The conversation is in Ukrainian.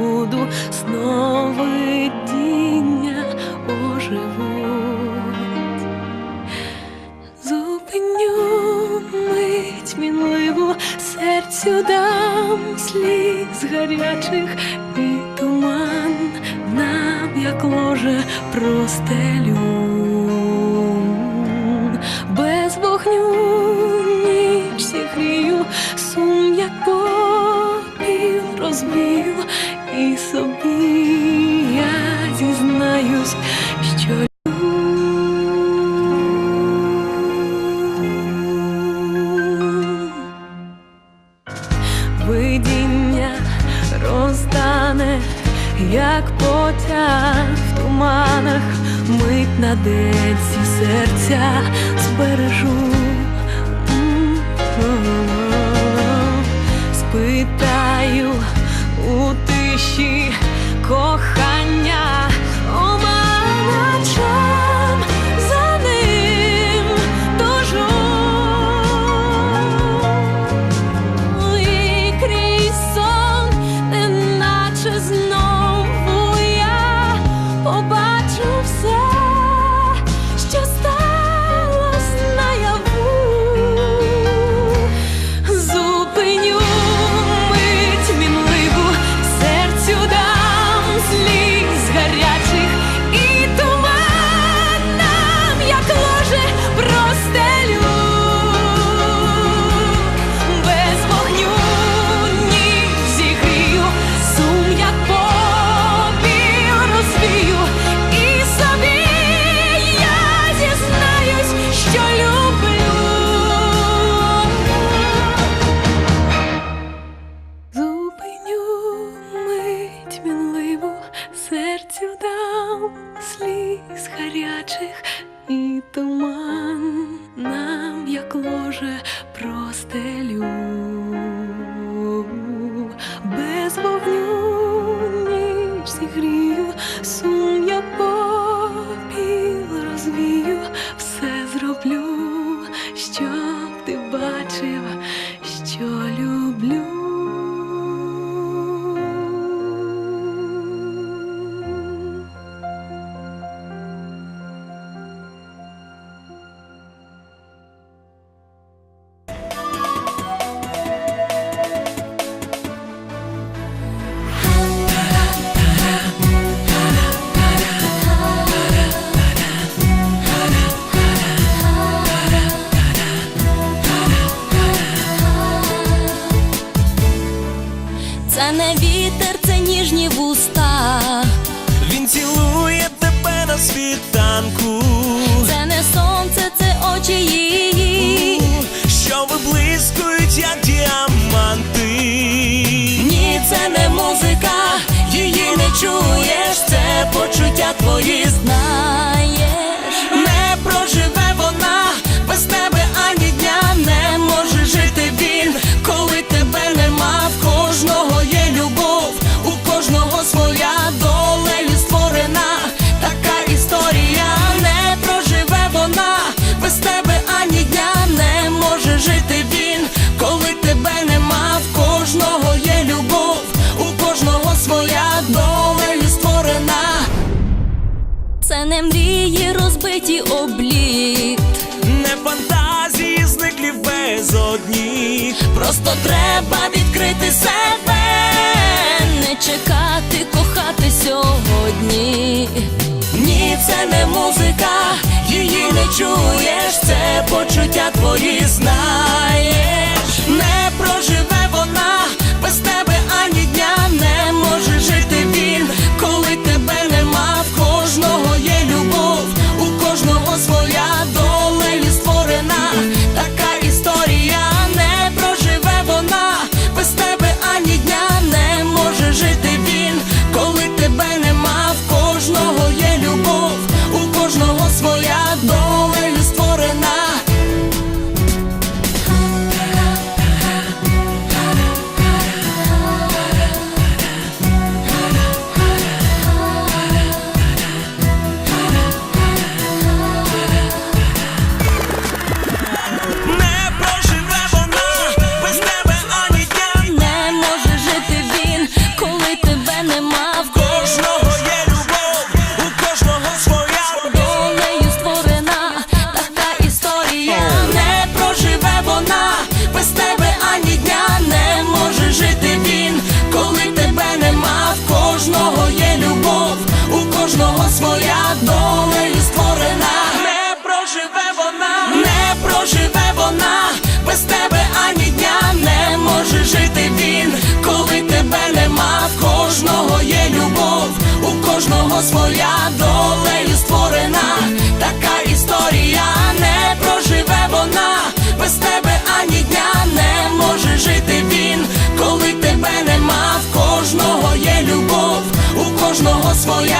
Буду, сновидіння оживуть. Зупиню мить мінливу, серцю дам сліз гарячих і туман нам, як ложе, простелю. Потяг в туманах, мить на деці серця збережу. Спитаю у тиші кохання. Сліз гарячих і туман нам, як ложе, простелю. Не вітер, це ніжні вуста. Він цілує тебе на світанку, Це не сонце, це очі її. що виблискують, як діаманти. Ні, це не музика, її не чуєш, це почуття не мрії, розбиті обліт. Не фантазії зниклі без безодні. Просто треба відкрити себе, не чекати, кохати сьогодні. Ні, це не музика, її не чуєш, це почуття без тебе ані дня не може жити він, коли тебе нема, в кожного є любов, у кожного своя долею створена, не проживе вона, не проживе вона, без тебе ані дня не може жити він, коли тебе нема, в кожного є любов, у кожного своя долею створена. Така своя